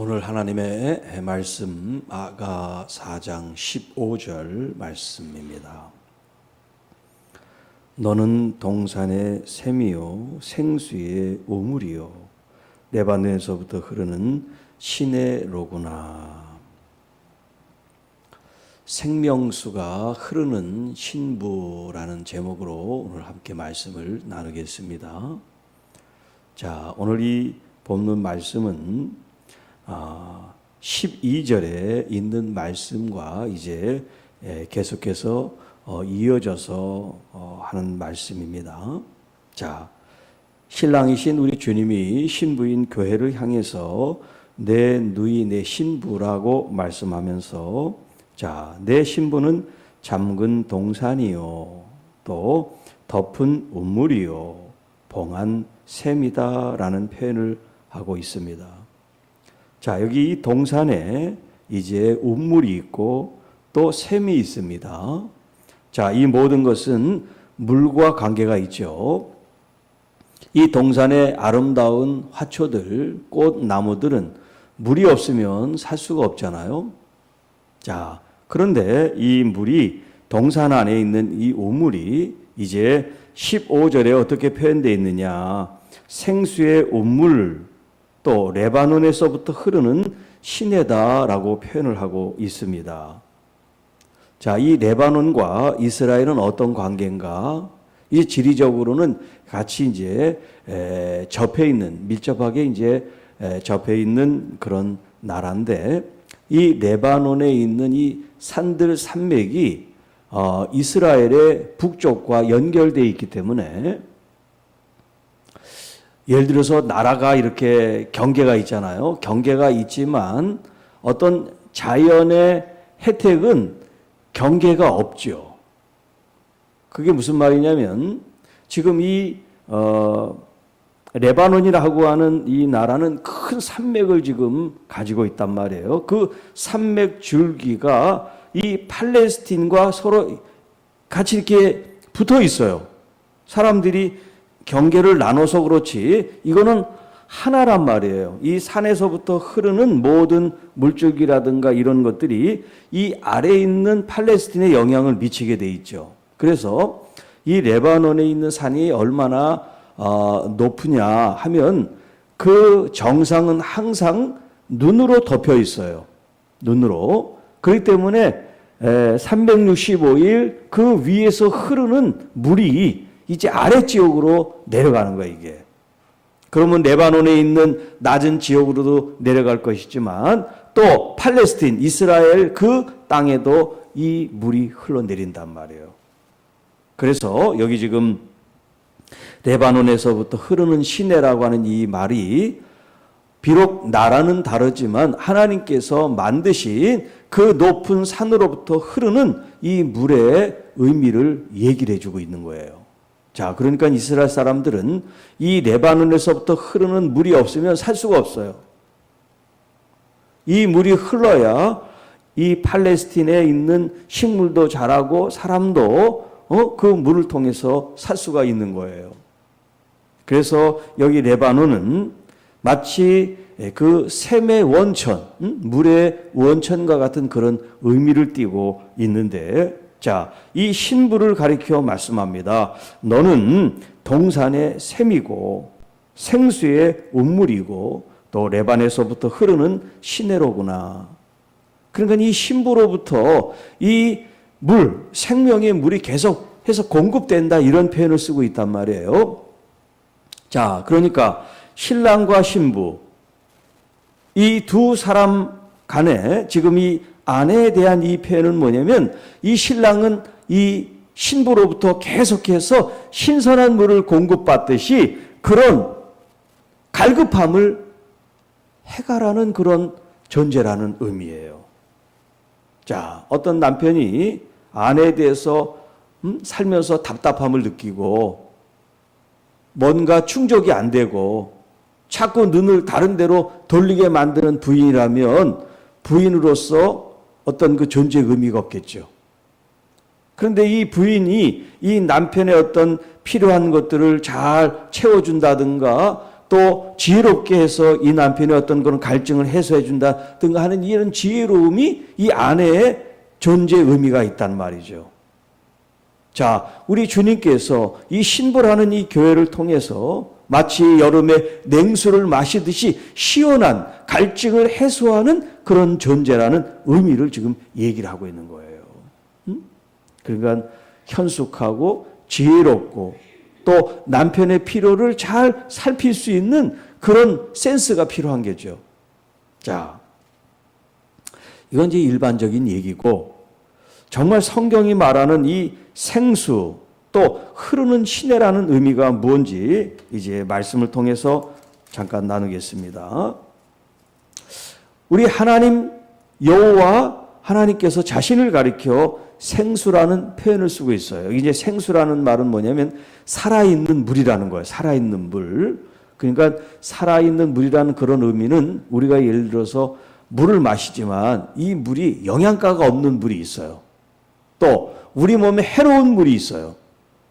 오늘 하나님의 말씀 아가 4장 15절 말씀입니다. 너는 동산의 샘이요 생수의 우물이요 레바논에서부터 흐르는 신의 로구나. 생명수가 흐르는 신부라는 제목으로 오늘 함께 말씀을 나누겠습니다. 자, 오늘 이 본문 말씀은 아, 12절에 있는 말씀과 이제 예, 계속해서 어, 이어져서 어, 하는 말씀입니다. 자, 신랑이신 우리 주님이 신부인 교회를 향해서 내 누이 내 신부라고 말씀하면서 자, 내 신부는 잠근 동산이요 또 덮은 우물이요 봉한 샘이다라는 표현을 하고 있습니다. 자, 여기 이 동산에 이제 우물이 있고 또 샘이 있습니다. 자, 이 모든 것은 물과 관계가 있죠. 이 동산의 아름다운 화초들, 꽃, 나무들은 물이 없으면 살 수가 없잖아요. 자, 그런데 이 물이 동산 안에 있는 이 우물이 이제 15절에 어떻게 표현되어 있느냐. 생수의 우물, 또 레바논에서부터 흐르는 시내다라고 표현을 하고 있습니다. 자, 이 레바논과 이스라엘은 어떤 관계인가? 이 지리적으로는 같이 이제 에, 접해 있는 밀접하게 이제 에, 접해 있는 그런 나라인데 이 레바논에 있는 이 산들 산맥이 어, 이스라엘의 북쪽과 연결되어 있기 때문에 예를 들어서 나라가 이렇게 경계가 있잖아요. 경계가 있지만 어떤 자연의 혜택은 경계가 없죠. 그게 무슨 말이냐면 지금 이 어, 레바논이라고 하는 이 나라는 큰 산맥을 지금 가지고 있단 말이에요. 그 산맥 줄기가 이 팔레스틴과 서로 같이 이렇게 붙어 있어요. 사람들이 경계를 나눠서 그렇지 이거는 하나란 말이에요. 이 산에서부터 흐르는 모든 물줄기라든가 이런 것들이 이 아래에 있는 팔레스틴에 영향을 미치게 돼 있죠. 그래서 이 레바논에 있는 산이 얼마나 어, 높으냐 하면 그 정상은 항상 눈으로 덮여 있어요. 눈으로. 그렇기 때문에 365일 그 위에서 흐르는 물이 이제 아래 지역으로 내려가는 거예요, 이게. 그러면 레바논에 있는 낮은 지역으로도 내려갈 것이지만 또 팔레스틴, 이스라엘 그 땅에도 이 물이 흘러내린단 말이에요. 그래서 여기 지금 레바논에서부터 흐르는 시내라고 하는 이 말이 비록 나라는 다르지만 하나님께서 만드신 그 높은 산으로부터 흐르는 이 물의 의미를 얘기를 해주고 있는 거예요. 자, 그러니까 이스라엘 사람들은 이 레바논에서부터 흐르는 물이 없으면 살 수가 없어요. 이 물이 흘러야 이 팔레스틴에 있는 식물도 자라고 사람도 어, 그 물을 통해서 살 수가 있는 거예요. 그래서 여기 레바논은 마치 그 샘의 원천, 물의 원천과 같은 그런 의미를 띠고 있는데, 자, 이 신부를 가리켜 말씀합니다. 너는 동산의 샘이고 생수의 운물이고 또 레반에서부터 흐르는 시내로구나. 그러니까 이 신부로부터 이 물, 생명의 물이 계속 해서 공급된다 이런 표현을 쓰고 있단 말이에요. 자, 그러니까 신랑과 신부 이 두 사람 간에 지금 이 아내에 대한 이 표현은 뭐냐면 이 신랑은 이 신부로부터 계속해서 신선한 물을 공급받듯이 그런 갈급함을 해가라는 그런 존재라는 의미예요. 자, 어떤 남편이 아내에 대해서 음, 살면서 답답함을 느끼고 뭔가 충족이 안 되고 자꾸 눈을 다른 데로 돌리게 만드는 부인이라면 부인으로서 어떤 그 존재의 의미가 없겠죠. 그런데 이 부인이 이 남편의 어떤 필요한 것들을 잘 채워준다든가 또 지혜롭게 해서 이 남편의 어떤 그런 갈증을 해소해 준다 등가 하는 이런 지혜로움이 이 아내의 존재 의미가 있단 말이죠. 자, 우리 주님께서 이 신부라는 이 교회를 통해서 마치 여름에 냉수를 마시듯이 시원한 갈증을 해소하는 그런 존재라는 의미를 지금 얘기를 하고 있는 거예요. 음? 그러니까 현숙하고 지혜롭고 또 남편의 필요를 잘 살필 수 있는 그런 센스가 필요한 거죠. 자, 이건 이제 일반적인 얘기고 정말 성경이 말하는 이 생수 또 흐르는 시내라는 의미가 뭔지 이제 말씀을 통해서 잠깐 나누겠습니다. 우리 하나님 여호와 하나님께서 자신을 가리켜 생수라는 표현을 쓰고 있어요. 이제 생수라는 말은 뭐냐면 살아있는 물이라는 거예요. 살아있는 물. 그러니까 살아있는 물이라는 그런 의미는 우리가 예를 들어서 물을 마시지만 이 물이 영양가가 없는 물이 있어요. 또 우리 몸에 해로운 물이 있어요.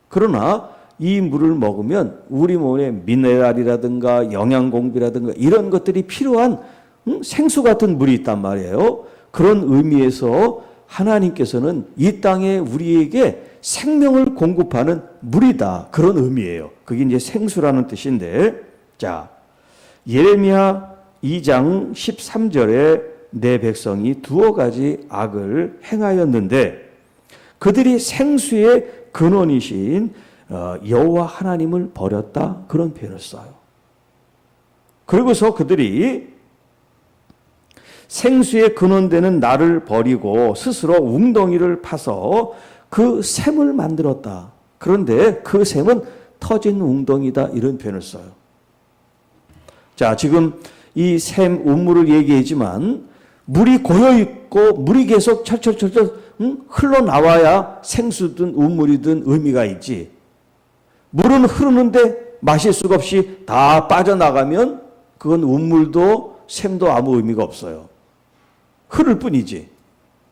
그러나 이 물을 먹으면 우리 몸에 미네랄이라든가 영양 공비라든가 이런 것들이 필요한 음, 생수 같은 물이 있단 말이에요. 그런 의미에서 하나님께서는 이 땅에 우리에게 생명을 공급하는 물이다. 그런 의미예요. 그게 이제 생수라는 뜻인데, 자, 예레미야 2장 13절에 내 백성이 두어 가지 악을 행하였는데 그들이 생수의 근원이신 어, 여호와 하나님을 버렸다 그런 표현을 써요. 그리고서 그들이 생수의 근원되는 나를 버리고 스스로 웅덩이를 파서 그 샘을 만들었다. 그런데 그 샘은 터진 웅덩이다 이런 표현을 써요. 자, 지금 이샘 우물을 얘기하지만 물이 고여 있고 물이 계속 철철철철 응? 흘러나와야 생수든 우물이든 의미가 있지. 물은 흐르는데 마실 수가 없이 다 빠져나가면 그건 우물도 샘도 아무 의미가 없어요. 흐를 뿐이지.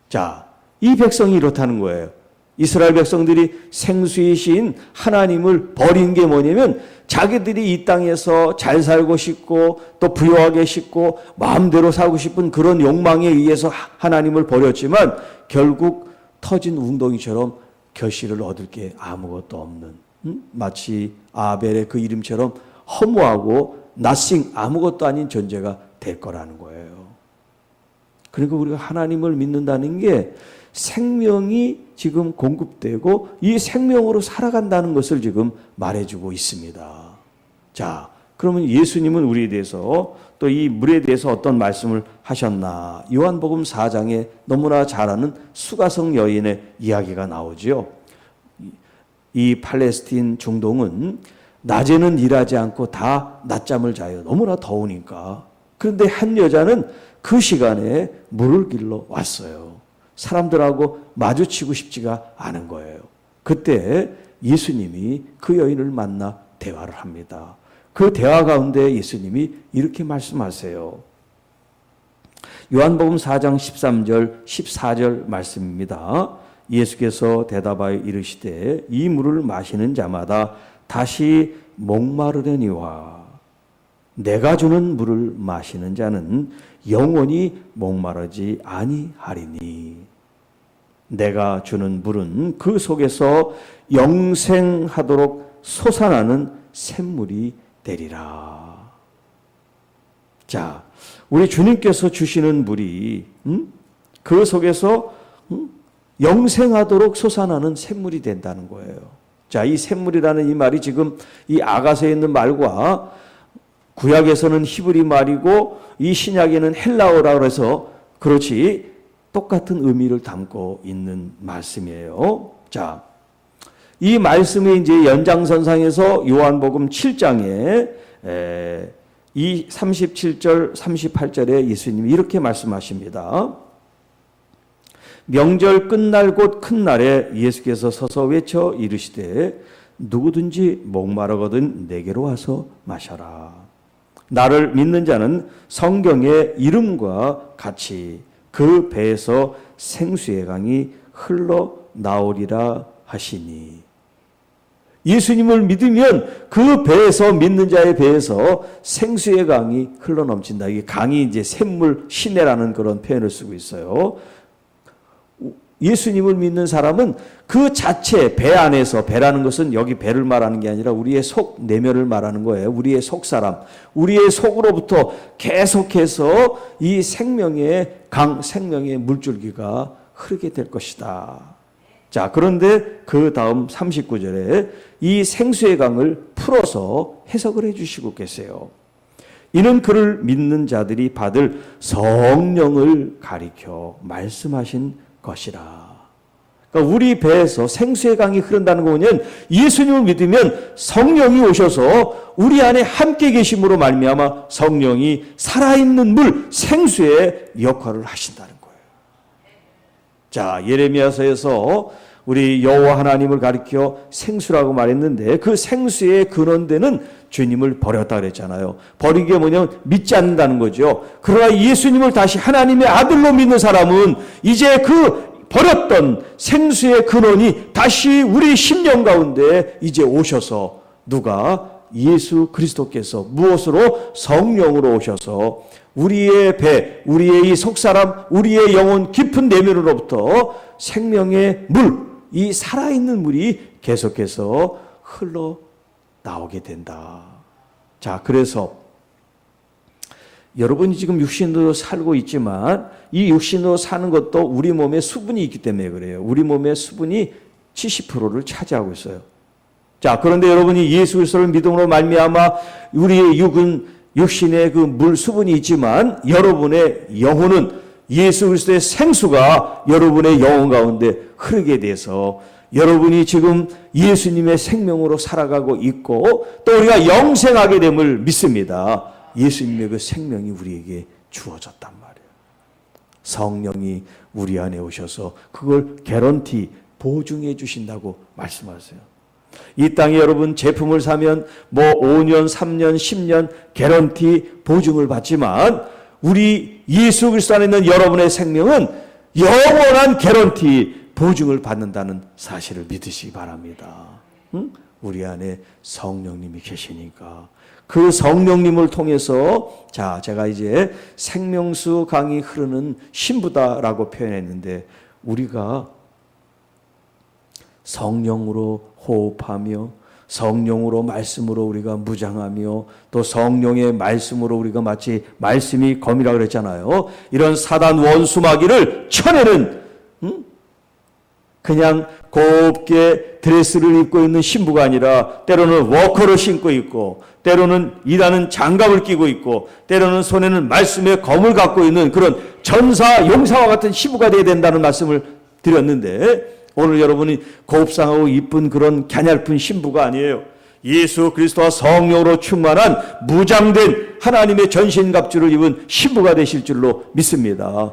자, 이 백성이 이렇다는 거예요. 이스라엘 백성들이 생수이신 하나님을 버린 게 뭐냐면 자기들이 이 땅에서 잘 살고 싶고 또 부유하게 싶고 마음대로 살고 싶은 그런 욕망에 의해서 하나님을 버렸지만 결국 터진 웅덩이처럼 결실을 얻을 게 아무것도 없는 음? 마치 아벨의 그 이름처럼 허무하고 나싱 아무것도 아닌 존재가 될 거라는 거예요. 그리고 우리가 하나님을 믿는다는 게 생명이 지금 공급되고 이 생명으로 살아간다는 것을 지금 말해주고 있습니다. 자, 그러면 예수님은 우리에 대해서 또 이 물에 대해서 어떤 말씀을 하셨나? 요한복음 4장에 너무나 잘 아는 수가성 여인의 이야기가 나오지요. 이 팔레스틴 중동은 낮에는 일하지 않고 다 낮잠을 자요. 너무나 더우니까. 그런데 한 여자는 그 시간에 물을 길러 왔어요. 사람들하고 마주치고 싶지가 않은 거예요. 그때 예수님이 그 여인을 만나 대화를 합니다. 그 대화 가운데 예수님이 이렇게 말씀하세요. 요한복음 4장 13절, 14절 말씀입니다. 예수께서 대답하여 이르시되 이 물을 마시는 자마다 다시 목마르려니와 내가 주는 물을 마시는 자는 영원히 목마르지 아니하리니 내가 주는 물은 그 속에서 영생하도록 솟아나는 샘물이 되리라. 자, 우리 주님께서 주시는 물이 음? 그 속에서 음? 영생하도록 솟아나는 샘물이 된다는 거예요. 자, 이 샘물이라는 이 말이 지금 이 아가서에 있는 말과 구약에서는 히브리 말이고 이 신약에는 헬라어라 그래서 그렇지 똑같은 의미를 담고 있는 말씀이에요. 자, 이 말씀의 이제 연장선상에서 요한복음 7장에 에, 이 37절, 38절에 예수님이 이렇게 말씀하십니다. 명절 끝날 곧 큰 날에 예수께서 서서 외쳐 이르시되 누구든지 목마르거든 내게로 와서 마셔라. 나를 믿는 자는 성경의 이름과 같이 그 배에서 생수의 강이 흘러 나오리라 하시니 예수님을 믿으면 그 배에서 믿는 자의 배에서 생수의 강이 흘러넘친다. 이게 강이 이제 샘물 시내라는 그런 표현을 쓰고 있어요. 예수님을 믿는 사람은 그 자체 배 안에서 배라는 것은 여기 배를 말하는 게 아니라 우리의 속 내면을 말하는 거예요. 우리의 속 사람, 우리의 속으로부터 계속해서 이 생명의 강, 생명의 물줄기가 흐르게 될 것이다. 자, 그런데 그 다음 39절에 이 생수의 강을 풀어서 해석을 해 주시고 계세요. 이는 그를 믿는 자들이 받을 성령을 가리켜 말씀하신 것이라. 그러니까 우리 배에서 생수의 강이 흐른다는 거는 예수님을 믿으면 성령이 오셔서 우리 안에 함께 계심으로 말미암아 성령이 살아있는 물 생수의 역할을 하신다는 거예요. 자, 예레미야서에서 우리 여호와 하나님을 가리켜 생수라고 말했는데 그 생수의 근원되는 주님을 버렸다 그랬잖아요. 버린 게 뭐냐면 믿지 않는다는 거죠. 그러나 예수님을 다시 하나님의 아들로 믿는 사람은 이제 그 버렸던 생수의 근원이 다시 우리 심령 가운데 이제 오셔서 누가 예수 그리스도께서 무엇으로 성령으로 오셔서 우리의 배, 우리의 이 속사람, 우리의 영혼 깊은 내면으로부터 생명의 물, 이 살아있는 물이 계속해서 흘러 나오게 된다. 자, 그래서 여러분이 지금 육신으로 살고 있지만 이 육신으로 사는 것도 우리 몸에 수분이 있기 때문에 그래요. 우리 몸에 수분이 70%를 차지하고 있어요. 자, 그런데 여러분이 예수 그리스도를 믿음으로 말미암아 우리의 육은 육신에 그물 수분이 있지만 여러분의 영혼은 예수 그리스도의 생수가 여러분의 영혼 가운데 흐르게 돼서 여러분이 지금 예수님의 생명으로 살아가고 있고 또 우리가 영생하게 됨을 믿습니다. 예수님의 그 생명이 우리에게 주어졌단 말이에요. 성령이 우리 안에 오셔서 그걸 개런티 보증해 주신다고 말씀하세요. 이 땅에 여러분 제품을 사면 뭐 5년, 3년, 10년 개런티 보증을 받지만 우리 예수 그리스도 안에 있는 여러분의 생명은 영원한 개런티 보증을 받는다는 사실을 믿으시기 바랍니다. 응? 우리 안에 성령님이 계시니까 그 성령님을 통해서 자 제가 이제 생명수 강이 흐르는 신부다라고 표현했는데 우리가 성령으로 호흡하며 성령으로 말씀으로 우리가 무장하며 또 성령의 말씀으로 우리가 마치 말씀이 검이라 그랬잖아요. 이런 사단 원수마귀를 쳐내는 음? 그냥 곱게 드레스를 입고 있는 신부가 아니라 때로는 워커를 신고 있고 때로는 일하는 장갑을 끼고 있고 때로는 손에는 말씀의 검을 갖고 있는 그런 전사 용사와 같은 신부가 되어야 된다는 말씀을 드렸는데 오늘 여러분이 곱상하고 이쁜 그런 갸냘픈 신부가 아니에요. 예수 그리스도와 성령으로 충만한 무장된 하나님의 전신갑주를 입은 신부가 되실 줄로 믿습니다.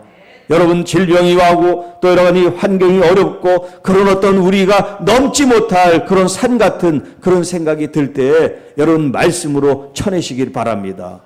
여러분 질병이 와고 또 여러 가지 환경이 어렵고 그런 어떤 우리가 넘지 못할 그런 산 같은 그런 생각이 들 때 여러분 말씀으로 쳐내시길 바랍니다.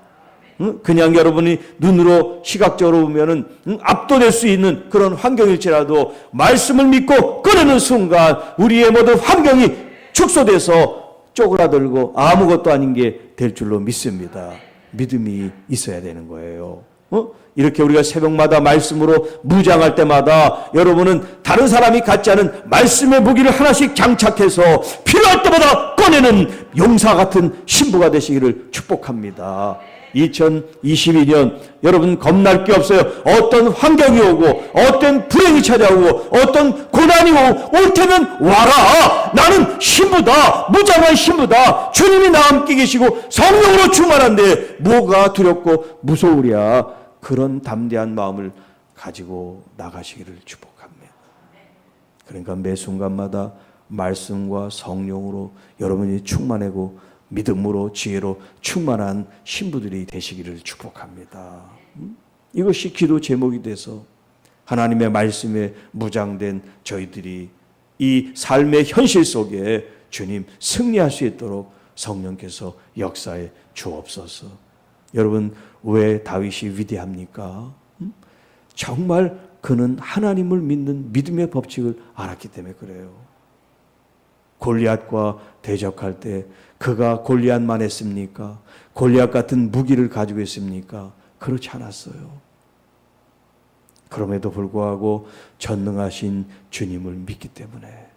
그냥 여러분이 눈으로 시각적으로 보면은 압도될 수 있는 그런 환경일지라도 말씀을 믿고 꺼내는 순간 우리의 모든 환경이 축소돼서 쪼그라들고 아무것도 아닌 게 될 줄로 믿습니다. 믿음이 있어야 되는 거예요. 어? 이렇게 우리가 새벽마다 말씀으로 무장할 때마다 여러분은 다른 사람이 갖지 않은 말씀의 무기를 하나씩 장착해서 필요할 때마다 꺼내는 용사 같은 신부가 되시기를 축복합니다. 2022년 여러분 겁날 게 없어요. 어떤 환경이 오고 어떤 불행이 찾아오고 어떤 고난이 오고 올 때는 와라. 나는 신부다. 무장한 신부다. 주님이 나와 함께 계시고 성령으로 충만한데 뭐가 두렵고 무서우랴. 그런 담대한 마음을 가지고 나가시기를 축복합니다. 그러니까 매 순간마다 말씀과 성령으로 여러분이 충만하고 믿음으로 지혜로 충만한 신부들이 되시기를 축복합니다. 음? 이것이 기도 제목이 돼서 하나님의 말씀에 무장된 저희들이 이 삶의 현실 속에 주님 승리할 수 있도록 성령께서 역사에 주옵소서. 여러분 왜 다윗이 위대합니까? 음? 정말 그는 하나님을 믿는 믿음의 법칙을 알았기 때문에 그래요. 골리앗과 대적할 때 그가 골리앗만 했습니까? 골리앗 같은 무기를 가지고 있습니까? 그렇지 않았어요. 그럼에도 불구하고 전능하신 주님을 믿기 때문에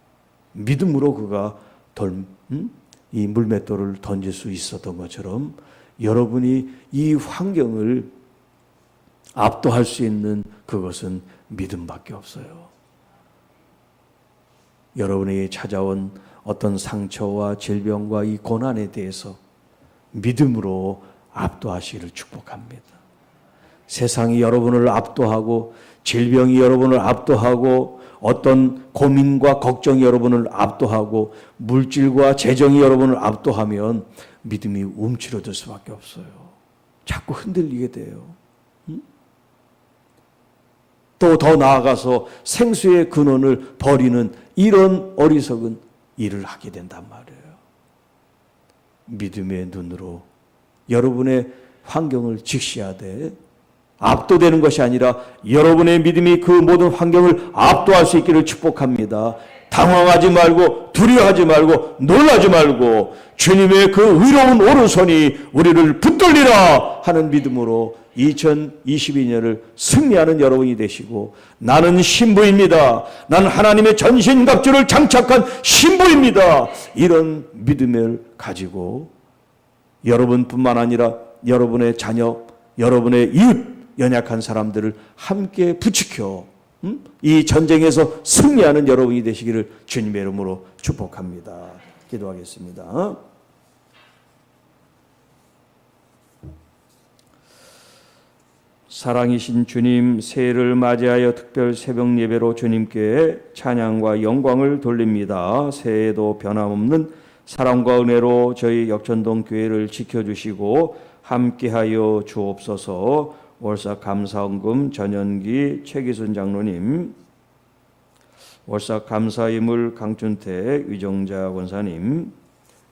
믿음으로 그가 돌, 음? 이 물맷돌을 던질 수 있었던 것처럼 여러분이 이 환경을 압도할 수 있는 그것은 믿음밖에 없어요. 여러분에게 찾아온 어떤 상처와 질병과 이 고난에 대해서 믿음으로 압도하시기를 축복합니다. 세상이 여러분을 압도하고 질병이 여러분을 압도하고 어떤 고민과 걱정이 여러분을 압도하고 물질과 재정이 여러분을 압도하면 믿음이 움츠러들 수밖에 없어요. 자꾸 흔들리게 돼요. 또더 나아가서 생수의 근원을 버리는 이런 어리석은 일을 하게 된단 말이에요. 믿음의 눈으로 여러분의 환경을 직시하되 압도되는 것이 아니라 여러분의 믿음이 그 모든 환경을 압도할 수 있기를 축복합니다. 당황하지 말고 두려워하지 말고 놀라지 말고 주님의 그 의로운 오른손이 우리를 붙들리라 하는 믿음으로 2022년을 승리하는 여러분이 되시고 나는 신부입니다. 나는 하나님의 전신갑주를 장착한 신부입니다. 이런 믿음을 가지고 여러분뿐만 아니라 여러분의 자녀, 여러분의 이웃 연약한 사람들을 함께 부추켜 음? 이 전쟁에서 승리하는 여러분이 되시기를 주님의 이름으로 축복합니다. 기도하겠습니다. 사랑이신 주님, 새해를 맞이하여 특별 새벽 예배로 주님께 찬양과 영광을 돌립니다. 새해에도 변함없는 사랑과 은혜로 저희 역전동 교회를 지켜주시고 함께하여 주옵소서. 월사 감사원금 전연기 최기순 장로님, 월사 감사임을 강춘택 위정자 권사님,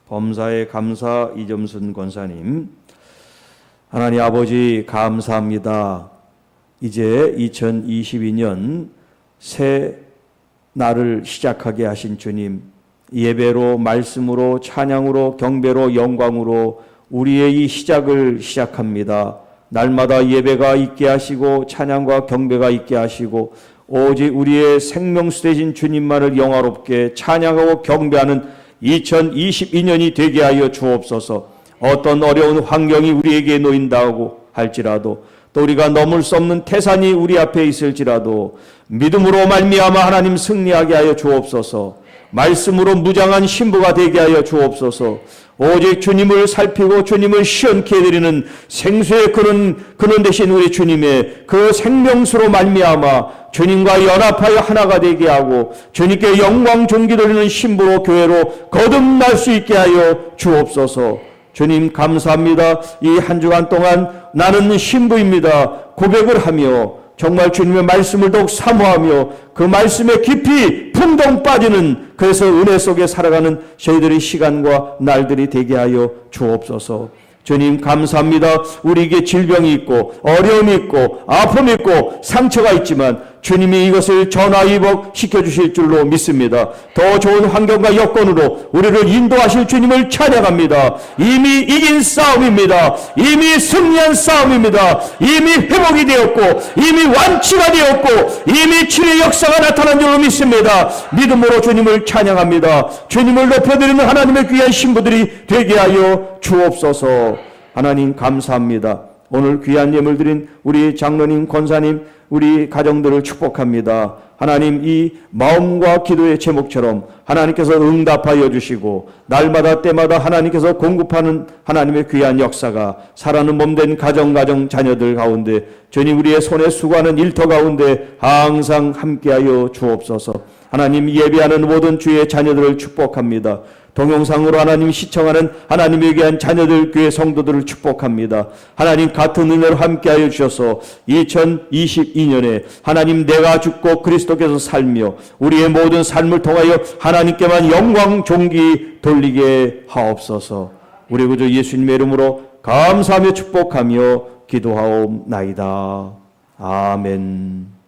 범사의 감사 이점순 권사님, 하나님 아버지 감사합니다. 이제 2022년 새 날을 시작하게 하신 주님, 예배로 말씀으로 찬양으로 경배로 영광으로 우리의 이 시작을 시작합니다. 날마다 예배가 있게 하시고 찬양과 경배가 있게 하시고 오직 우리의 생명수 되신 주님만을 영화롭게 찬양하고 경배하는 2022년이 되게 하여 주옵소서. 어떤 어려운 환경이 우리에게 놓인다고 할지라도 또 우리가 넘을 수 없는 태산이 우리 앞에 있을지라도 믿음으로 말미암아 하나님 승리하게 하여 주옵소서. 말씀으로 무장한 신부가 되게 하여 주옵소서. 오직 주님을 살피고 주님을 시원케 해드리는 생수의 근원, 근원 되신 우리 주님의 그 생명수로 말미암아 주님과 연합하여 하나가 되게 하고 주님께 영광 존귀 돌리는 신부로 교회로 거듭날 수 있게 하여 주옵소서. 주님 감사합니다. 이 한 주간 동안 나는 신부입니다. 고백을 하며 정말 주님의 말씀을 더욱 사모하며 그 말씀에 깊이 풍덩 빠지는 그래서 은혜 속에 살아가는 저희들의 시간과 날들이 되게 하여 주옵소서. 주님 감사합니다. 우리에게 질병이 있고 어려움이 있고 아픔이 있고 상처가 있지만 주님이 이것을 전화위복 시켜 주실 줄로 믿습니다. 더 좋은 환경과 여건으로 우리를 인도하실 주님을 찬양합니다. 이미 이긴 싸움입니다. 이미 승리한 싸움입니다. 이미 회복이 되었고 이미 완치가 되었고 이미 치료의 역사가 나타난 줄로 믿습니다. 믿음으로 주님을 찬양합니다. 주님을 높여드리는 하나님의 귀한 신부들이 되게 하여 주옵소서. 하나님 감사합니다. 오늘 귀한 예물 드린 우리 장로님, 권사님, 우리 가정들을 축복합니다. 하나님 이 마음과 기도의 제목처럼 하나님께서 응답하여 주시고 날마다 때마다 하나님께서 공급하는 하나님의 귀한 역사가 살아는 몸된 가정 가정 자녀들 가운데 주님 우리의 손에 수고하는 일터 가운데 항상 함께하여 주옵소서. 하나님 예배하는 모든 주의 자녀들을 축복합니다. 동영상으로 하나님 시청하는 하나님에 대한 자녀들 교회 성도들을 축복합니다. 하나님 같은 은혜로 함께하여 주셔서 2022년에 하나님 내가 죽고 그리스도께서 살며 우리의 모든 삶을 통하여 하나님께만 영광 존귀 돌리게 하옵소서. 우리 구주 예수님의 이름으로 감사하며 축복하며 기도하옵나이다. 아멘.